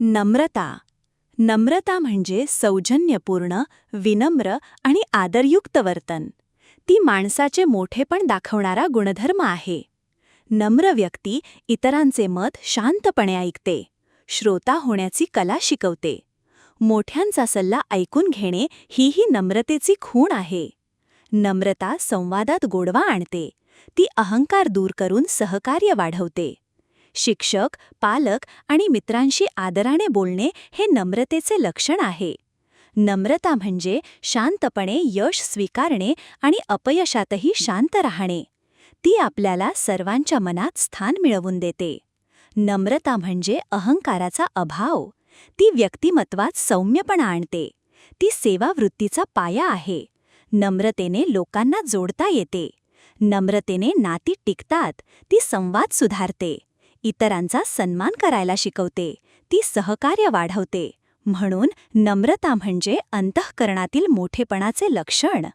नम्रता. नम्रता म्हणजे सौजन्यपूर्ण विनम्र आणि आदरयुक्त वर्तन. ती माणसाचे मोठेपण दाखवणारा गुणधर्म आहे. नम्र व्यक्ती इतरांचे मत शांतपणे ऐकते श्रोता होण्याची कला शिकवते. मोठ्यांचा सल्ला ऐकून घेणे हीही नम्रतेची खूण आहे. नम्रता संवादात गोडवा आणते ती अहंकार दूर करून सहकार्य वाढवते. शिक्षक पालक आणि मित्रांशी आदराने बोलणे हे नम्रतेचे लक्षण आहे. नम्रता म्हणजे शांतपणे यश स्वीकारणे आणि अपयशातही शांत राहणे. ती आपल्याला सर्वांच्या मनात स्थान मिळवून देते. नम्रता म्हणजे अहंकाराचा अभाव. ती व्यक्तिमत्वात सौम्यपणा आणते. ती सेवावृत्तीचा पाया आहे. नम्रतेने लोकांना जोडता येते. नम्रतेने नाती टिकतात. ती संवाद सुधारते. इतरांचा सन्मान करायला शिकवते. ती सहकार्य वाढवते. म्हणून नम्रता म्हणजे अंतःकरणातील मोठेपणाचे लक्षण.